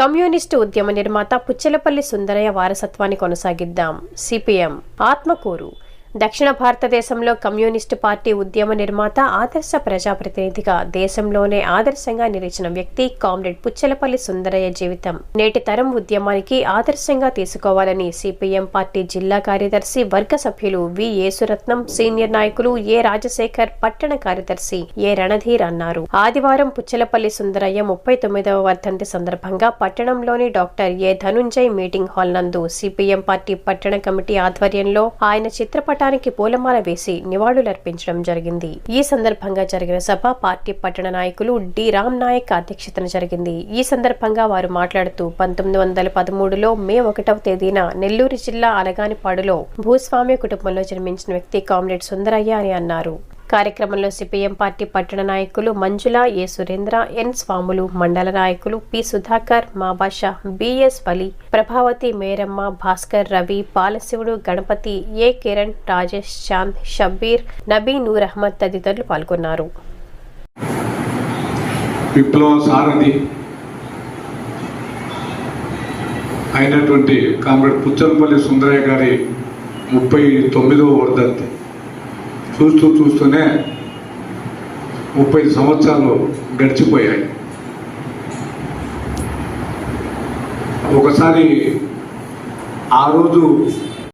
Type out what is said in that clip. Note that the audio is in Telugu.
కమ్యూనిస్టు ఉద్యమ నిర్మాత పుచ్చలపల్లి సుందరయ్య వారసత్వాన్ని కొనసాగిద్దాం. సిపిఎం ఆత్మకూరు. దక్షిణ భారతదేశంలో కమ్యూనిస్టు పార్టీ ఉద్యమ నిర్మాత ఆదర్శ ప్రజాప్రతినిధిగా దేశంలోనే ఆదర్శంగా నిలిచిన వ్యక్తి కామ్రేడ్ పుచ్చలపల్లి సుందరయ్య జీవితం. నేటి తరం ఉద్యమానికి ఆదర్శంగా తీసుకోవాలని సిపిఎం పార్టీ జిల్లా కార్యదర్శి వర్గ సభ్యులు వి. యేసురత్నం సీనియర్ నాయకులు ఏ. రాజశేఖర్ పట్టణ కార్యదర్శి ఏ. రణధీర్ అన్నారు. ఆదివారం పుచ్చలపల్లి సుందరయ్య ముప్పై తొమ్మిదవ వర్ధంతి సందర్భంగా పట్టణంలోని doctor A. Dhanunjay meeting hall నందు సిపిఎం పార్టీ పట్టణ కమిటీ ఆధ్వర్యంలో ఆయన పోరాటానికి పూలమాల వేసి నివాళులర్పించడం జరిగింది. ఈ సందర్భంగా జరిగిన సభ పార్టీ పట్టణ నాయకులు డి. రామ్ నాయక్ అధ్యక్షతన జరిగింది. ఈ సందర్భంగా వారు మాట్లాడుతూ పంతొమ్మిది వందల పదమూడులో మే ఒకటవ తేదీన నెల్లూరు జిల్లా అలగానిపాడులో భూస్వామి కుటుంబంలో జన్మించిన వ్యక్తి కామ్రేడ్ సుందరయ్య అని అన్నారు. కార్యక్రమంలో సిపిఎం పార్టీ పట్టణ నాయకులు మంజుల ఏ. సురేంద్ర ఎన్. స్వాములు మండల నాయకులు P. Sudhakar Mabasha BS Vali Prabhavathi Meramma Bhaskar Ravi Palasivudu Ganapathi A. Kiran Rajesh Chand Shabbir Nabi Noor Ahmed తదితరులు పాల్గొన్నారు. అయినటువంటి కామ్రేడ్ పుచ్చంపల్లి సుందరయ్య గారి ముప్పై తొమ్మిదవ వర్ధంతి. చూస్తూ చూస్తూనే ముప్పై సంవత్సరాలు గడిచిపోయాయి. ఒకసారి ఆ రోజు